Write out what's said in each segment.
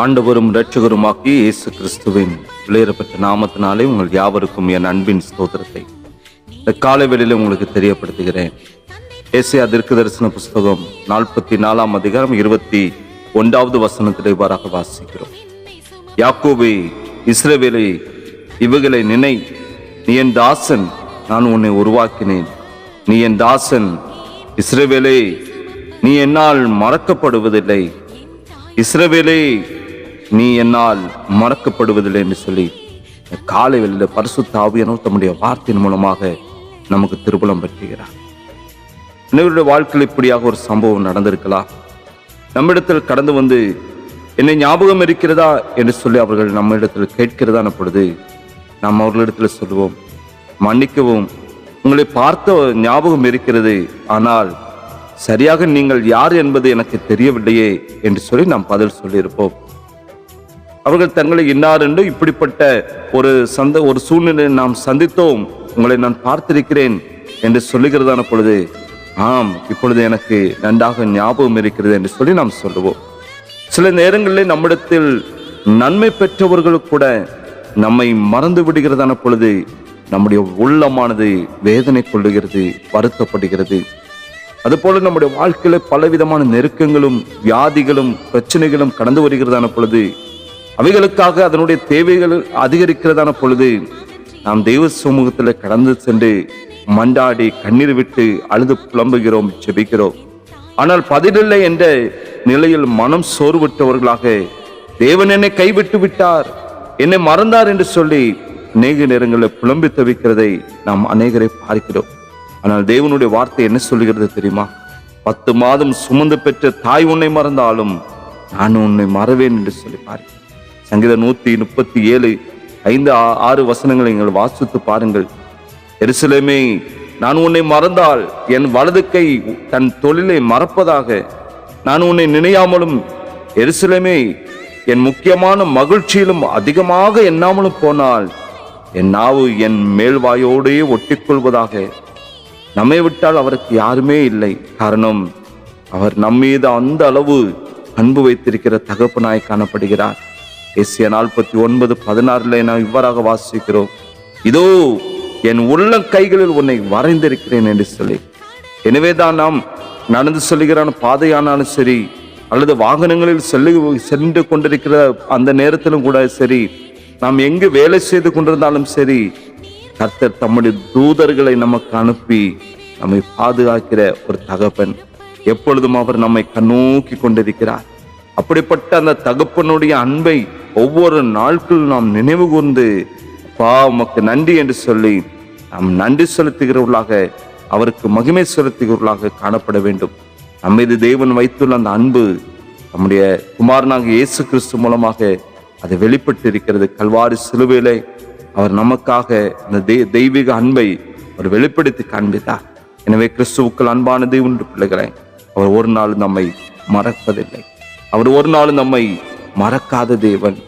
ஆண்டவரும் இரட்சகருமாகிய இயேசு கிறிஸ்துவின் விலையேறப்பட்ட நாமத்தினாலே உங்கள் யாவருக்கும் என் அன்பின் ஸ்தோத்திரத்தை. இந்த காலை வேளையில் உங்களுக்கு தெரியப்படுத்துகிறேன். ஏசியா தீர்க்க தரிசன புஸ்தகம் நாற்பத்தி நாலாம் அதிகாரம் இருபத்தி ஒன்றாவது வசனத்தில் இவ்வாறாக வாசிக்கிறோம். யாக்கோபை இஸ்ரவேலை இவைகளை நினை. நீ என் தாசன் நான் உன்னை உருவாக்கினேன். நீ என் தாசன் இஸ்ரவேலை நீ என்னால் மறக்கப்படுவதில்லை. இஸ்ரவேலே நீ என்னால் மறக்கப்படுவதில்லை என்று சொல்லி காலை வெளியில் பரிசு ஆவியானவர் தம்முடைய வார்த்தையின் மூலமாக நமக்கு திருபலம் பெற்றுகிறார். இன்னவருடைய வாழ்க்கையில் இப்படியாக ஒரு சம்பவம் நடந்திருக்கலாம். நம்மிடத்தில் கடந்து வந்து என்னை ஞாபகம் இருக்கிறதா என்று சொல்லி அவர்கள் நம்மிடத்தில் கேட்கிறதான பொழுது நாம் அவர்களிடத்தில் சொல்லுவோம் மன்னிக்கவும் உங்களை பார்த்த ஞாபகம் இருக்கிறது ஆனால் சரியாக நீங்கள் யார் என்பது எனக்கு தெரியவில்லையே என்று சொல்லி நாம் பதில் சொல்லியிருப்போம். அவர்கள் தங்களை இன்னார் என்று இப்படிப்பட்ட ஒரு சந்த ஒரு சூழ்நிலையை நாம் சந்தித்தோம். உங்களை நான் பார்த்திருக்கிறேன் என்று சொல்லுகிறதான பொழுது ஆம் இப்பொழுது எனக்கு நன்றாக ஞாபகம் இருக்கிறது என்று சொல்லி நாம் சொல்லுவோம். சில நேரங்களில் நம்மிடத்தில் நன்மை பெற்றவர்கள் கூட நம்மை மறந்து விடுகிறதான பொழுது நம்முடைய உள்ளமானது வேதனை கொள்ளுகிறது வருத்தப்படுகிறது. அதுபோல நம்முடைய வாழ்க்கையில பலவிதமான நெருக்கங்களும் வியாதிகளும் பிரச்சனைகளும் கடந்து வருகிறதான பொழுது அவைகளுக்காக அதனுடைய தேவைகள் அதிகரிக்கிறதான பொழுது நாம் தெய்வ சமூகத்தில் கடந்து சென்று மண்டாடி கண்ணீர் விட்டு அழுது புலம்புகிறோம் செபிக்கிறோம் ஆனால் பதிலில்லை என்ற நிலையில் மனம் சோர்வுற்றவர்களாக தேவன் என்னை கைவிட்டு விட்டார் என்னை மறந்தார் என்று சொல்லி அநேக நேரங்களில் புலம்பி தவிக்கிறதை நாம் அநேகரை பார்க்கிறோம். ஆனால் தேவனுடைய வார்த்தை என்ன சொல்லுகிறது தெரியுமா? பத்து மாதம் சுமந்து பெற்ற தாய் உன்னை மறந்தாலும் நான் உன்னை மறவேன் என்று சொல்லி பார்க்கிறேன் சங்கீதம் நூத்தி முப்பத்தி ஏழு ஐந்து ஆறு வசனங்களை நீங்கள் வாசித்து பாருங்கள். எருசலேமே நான் உன்னை மறந்தால் என் வலது கை தன் தொழிலை மறப்பதாக. நான் உன்னை நினையாமலும் எருசலேமே என் முக்கியமான மகிழ்ச்சியிலும் அதிகமாக எண்ணாமலும் போனால் என் நாவு என் மேல்வாயோடே ஒட்டிக்கொள்வதாக. நம்மை விட்டால் அவருக்கு யாருமே இல்லை. காரணம் அவர் நம்மீது அந்த அளவு அன்பு வைத்திருக்கிற தகப்பனாய் காணப்படுகிறார். ஏசிய நாற்பத்தி ஒன்பது பதினாறுல நாம் இவ்வாறாக வாசிக்கிறோம். இதோ என் உள்ள கைகளில் உன்னை வரைந்திருக்கிறேன் என்று சொல்லி. எனவேதான் நாம் நடந்து செல்கிறான பாதையானாலும் சரி அல்லது வாகனங்களில் செல்லு சென்று கொண்டிருக்கிற அந்த நேரத்திலும் கூட சரி நாம் எங்கு வேலை செய்து கொண்டிருந்தாலும் சரி கர்த்தர் தம்முடைய தூதர்களை நமக்கு அனுப்பி நம்மை பாதுகாக்கிற ஒரு தகப்பன் எப்பொழுதும் அவர் நம்மை கண்ணோக்கி கொண்டிருக்கிறார். அப்படிப்பட்ட அந்த தகப்பனுடைய அன்பை ஒவ்வொரு நாட்கள் நாம் நினைவு கூர்ந்து பா உமக்கு நன்றி என்று சொல்லி நாம் நன்றி செலுத்துகிறவர்களாக அவருக்கு மகிமை செலுத்துகிறவர்களாக காணப்பட வேண்டும். நம்மீது தேவன் வைத்துள்ள அந்த அன்பு நம்முடைய குமாரனாக இயேசு கிறிஸ்து மூலமாக அது வெளிப்பட்டு இருக்கிறது கல்வாரி சிலுவையிலே அவர் நமக்காக அந்த தெய்- தெய்வீக அன்பை அவர் வெளிப்படுத்தி காண்பித்தார். எனவே கிறிஸ்துவுக்கள் அன்பானது உண்டு பிள்ளைகளை அவர் ஒரு நாள் நம்மை மறப்பதில்லை. அவர் ஒரு நாள் நம்மை மறக்காத தேவன்.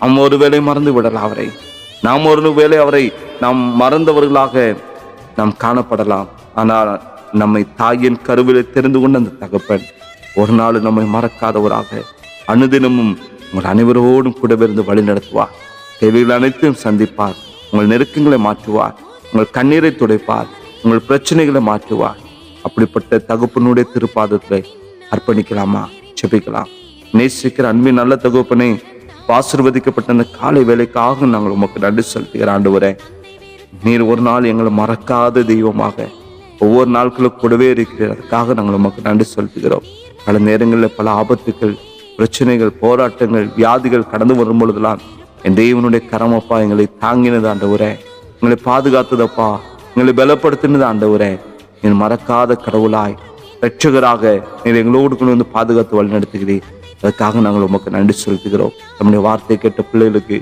நாம் ஒருவேளை மறந்து விடலாம் அவரை. நாம் ஒரு வேளை அவரை நாம் மறந்தவர்களாக நாம் காணப்படலாம். ஆனால் நம்மை தாயின் கருவில் தெரிந்து கொண்ட அந்த தகப்பன் ஒரு நாள் நம்மை மறக்காதவராக அனுதினமும் உங்கள் அனைவரோடும் கூடவிருந்து வழி நடத்துவார். தேவைகள் அனைத்தையும் சந்திப்பார். உங்கள் நெருக்கங்களை மாற்றுவார். உங்கள் கண்ணீரை துடைப்பார். உங்கள் பிரச்சனைகளை மாற்றுவார். அப்படிப்பட்ட தகப்பனுடைய திருப்பாதத்தில் அர்ப்பணிக்கலாமா? செபிக்கலாம் நேசிக்கிற அன்பின் நல்ல தகப்பனே ஆசிர்வதிக்கப்பட்ட அந்த காலை வேலைக்காக நாங்கள் உமக்கு நன்றி செலுத்துகிற ஆண்டு நீர் ஒரு நாள் எங்களை மறக்காத தெய்வமாக ஒவ்வொரு நாட்களும் கூடவே இருக்கிறீர். அதுக்காக நாங்கள் உமக்கு நன்றி செலுத்துகிறோம். பல நேரங்களில் பல ஆபத்துகள் பிரச்சனைகள் போராட்டங்கள் வியாதிகள் கடந்து வரும் பொழுதுலாம் என் தெய்வனுடைய கரமப்பா எங்களை தாங்கினது ஆண்டவரே. எங்களை பாதுகாத்ததப்பா எங்களை பலப்படுத்தினது ஆண்டவரே. என் மறக்காத கடவுளாய் ரட்சகராக நீர் எங்களோடு கொண்டு வந்து பாதுகாத்து வழிநடத்துகிறீர். அதுக்காக நாங்கள் உமக்கு நன்றி செலுத்துகிறோம். நம்முடைய வார்த்தை கேட்ட பிள்ளைகளுக்கு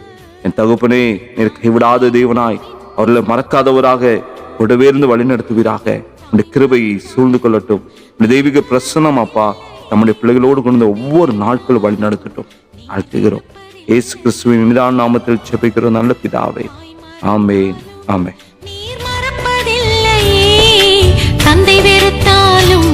என் தகுப்பனே நீர் கைவிடாத தேவனாய் அவர்களை மறக்காதவராக கூடவே இருந்து வழிநடத்துவீராக உடைய கிருபையை சூழ்ந்து கொள்ளட்டும். உடைய தெய்வீக பிரசன்னம் அப்பா நம்முடைய பிள்ளைகளோடு கொண்டு வந்து ஒவ்வொரு நாட்களும் வழி நடத்தட்டும். வாழ்த்துகிறோம் ஏசு கிறிஸ்துவின் நிதான நாமத்தில் செபிக்கிறோம் நல்ல பிதாவே. ஆமே ஆமே தந்தை வெறுத்தாலும்